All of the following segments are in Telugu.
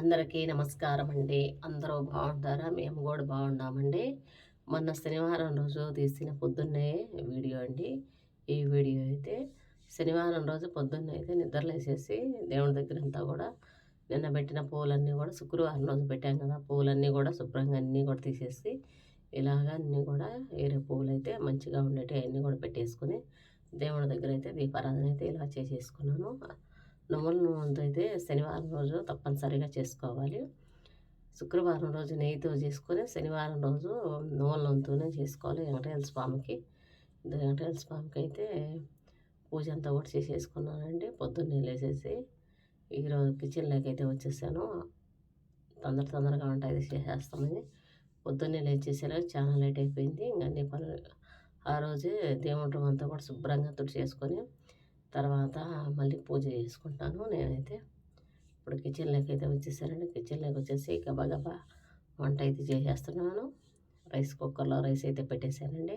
అందరికీ నమస్కారం అండి అందరూ బాగుంటారా మేము కూడా బాగున్నామండి. మొన్న శనివారం రోజు తీసిన పొద్దున్నే వీడియో అండి. ఈ వీడియో అయితే శనివారం రోజు పొద్దున్నే అయితే నిద్రలేసేసి దేవుడి దగ్గర అంతా కూడా నిన్న పెట్టిన పూలన్నీ కూడా శుక్రవారం రోజు పెట్టాం కదా. పూలన్నీ కూడా శుభ్రంగా అన్నీ కూడా తీసేసి ఇలాగ అన్నీ కూడా వేరే పూలు అయితే మంచిగా ఉండేవి అన్నీ కూడా పెట్టేసుకుని దేవుడి దగ్గర అయితే దీపారాధన అయితే ఇలా చేసేసుకున్నాను. నువ్వుల నూనెతో అయితే శనివారం రోజు తప్పనిసరిగా చేసుకోవాలి. శుక్రవారం రోజు నెయ్యితో చేసుకొని శనివారం రోజు నువ్వుల నూనెతోనే చేసుకోవాలి వెంకటేశ్వర స్వామికి. వెంకటేశ్వర స్వామికి అయితే పూజ అంతా కూడా చేసేసుకున్నానండి. పొద్దున్నే లేచేసి ఈరోజు కిచెన్లోకి అయితే వచ్చేసాను. తొందర తొందరగా వంట అయితే చేసేస్తామని పొద్దున్నే లేచేసేలాగా చాలా లేట్ అయిపోయింది. ఇంకా అన్ని పనులు ఆ రోజే దేవుడు అంతా కూడా శుభ్రంగా తుడి చేసుకొని తర్వాత మళ్ళీ పూజ చేసుకుంటాను. నేనైతే ఇప్పుడు కిచెన్లోకి అయితే వచ్చేసానండి. కిచెన్లోకి వచ్చేసి గబా గబా వంట అయితే చేసేస్తున్నాను. రైస్ కుక్కర్లో రైస్ అయితే పెట్టేశానండి.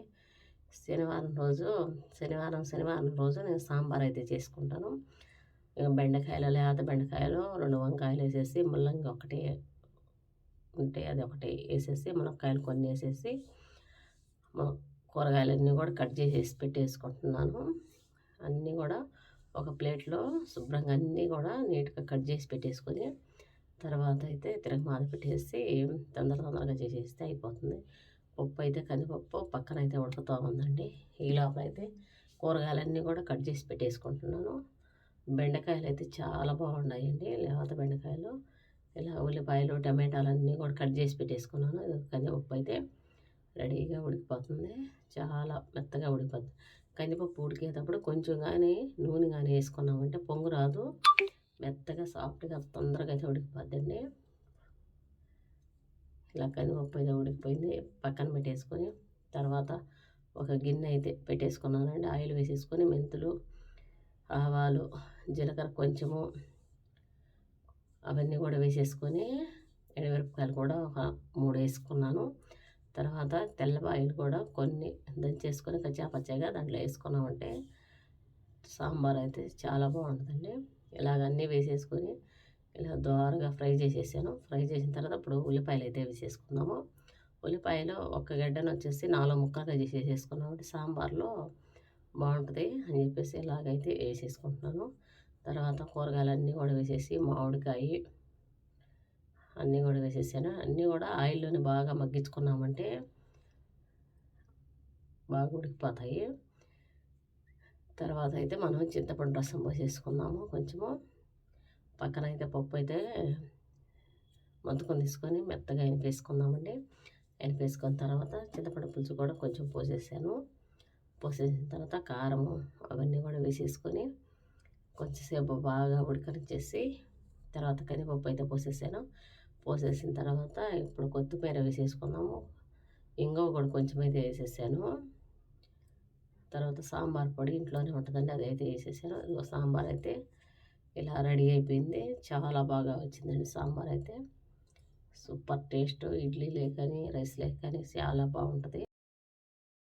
శనివారం రోజు శనివారం శనివారం రోజు నేను సాంబార్ అయితే చేసుకుంటాను. బెండకాయలు లేత బెండకాయలు రెండు వంకాయలు వేసేసి ముల్లంగి ఒకటి ఉంటే అది ఒకటి వేసేసి మునక్కాయలు కొన్ని వేసేసి కూరగాయలన్నీ కూడా కట్ చేసేసి పెట్టేసుకుంటున్నాను. అన్నీ కూడా ఒక ప్లేట్లో శుభ్రంగా అన్నీ కూడా నీట్గా కట్ చేసి పెట్టేసుకొని తర్వాత అయితే తిరగమాద పెట్టేసి తొందర తొందరగా చేసేస్తే అయిపోతుంది. పప్పు అయితే కందిపప్పు పక్కన అయితే ఉడకతో ఉందండి. ఈ లోపల అయితే కూరగాయలన్నీ కూడా కట్ చేసి పెట్టేసుకుంటున్నాను. బెండకాయలు అయితే చాలా బాగున్నాయండి. లేవత బెండకాయలు ఇలా ఉల్లిపాయలు టమాటాలు అన్నీ కూడా కట్ చేసి పెట్టేసుకున్నాను. కందిపప్పు అయితే రెడీగా ఉడికిపోతుంది. చాలా మెత్తగా ఉడికిపోతుంది. కందిపప్పు ఉడికేటప్పుడు కొంచెం కానీ నూనె కానీ వేసుకున్నామంటే పొంగు రాదు. మెత్తగా సాఫ్ట్గా తొందరగా అయితే ఉడికిపోద్దండి. ఇలా కందిపప్పు అయితే ఉడికిపోయింది. పక్కన పెట్టేసుకొని తర్వాత ఒక గిన్నె అయితే పెట్టేసుకున్నానండి. ఆయిల్ వేసేసుకొని మెంతులు ఆవాలు జీలకర్ర కొంచెము అవన్నీ కూడా వేసేసుకొని ఎండుమిరపకాయలు కూడా ఒక మూడు వేసుకున్నాను. తర్వాత తెల్లబాయిలు కూడా కొన్ని దంచేసుకొని కచ్చాపచ్చాగా దాంట్లో వేసుకున్నామంటే సాంబార్ అయితే చాలా బాగుంటుందండి. ఇలాగ అన్నీ వేసేసుకొని ఇలా దోరగా ఫ్రై చేసేసాను. ఫ్రై చేసిన తర్వాత ఇప్పుడు ఉల్లిపాయలు అయితే వేసేసుకున్నాము ఉల్లిపాయలు ఒక గడ్డను వచ్చేసి నాలుగు ముక్కలుగా చేసేసుకున్నామంటే సాంబార్లో బాగుంటుంది అని చెప్పేసి ఇలాగైతే వేసేసుకుంటున్నాను. తర్వాత కూరగాయలన్నీ కూడా వేసేసి మామిడికాయ అన్నీ కూడా వేసేసాను. అన్నీ కూడా ఆయిల్లోనే బాగా మగ్గించుకున్నామంటే బాగా ఉడికిపోతాయి. తర్వాత అయితే మనం చింతపండు రసం పోసేసుకుందాము. కొంచెము పక్కన అయితే పప్పు అయితే మంతుకొని తీసుకొని మెత్తగా ఎనిపేసుకుందామండి. ఎనిపేసుకున్న తర్వాత చింతపండు పులుసు కూడా కొంచెం పోసేసాను. పోసేసిన తర్వాత కారము అవన్నీ కూడా వేసేసుకొని కొంచెంసేపు బాగా ఉడకనిచ్చేసి తర్వాత కందిపప్పు అయితే పోసేసాను. పోసేసిన తర్వాత ఇప్పుడు కొత్తిమీర వేసేసుకున్నాము ఇంగో కూడా కొంచెం అయితే వేసేసాను. తర్వాత సాంబార్ పొడి ఇంట్లోనే ఉంటుందండి అది అయితే వేసేసాను. ఇదిగో సాంబార్ అయితే ఇలా రెడీ అయిపోయింది. చాలా బాగా వచ్చిందండి సాంబార్ అయితే. Super taste. ఇడ్లీ లేకని రైస్ లేకని చాలా బాగుంటుంది.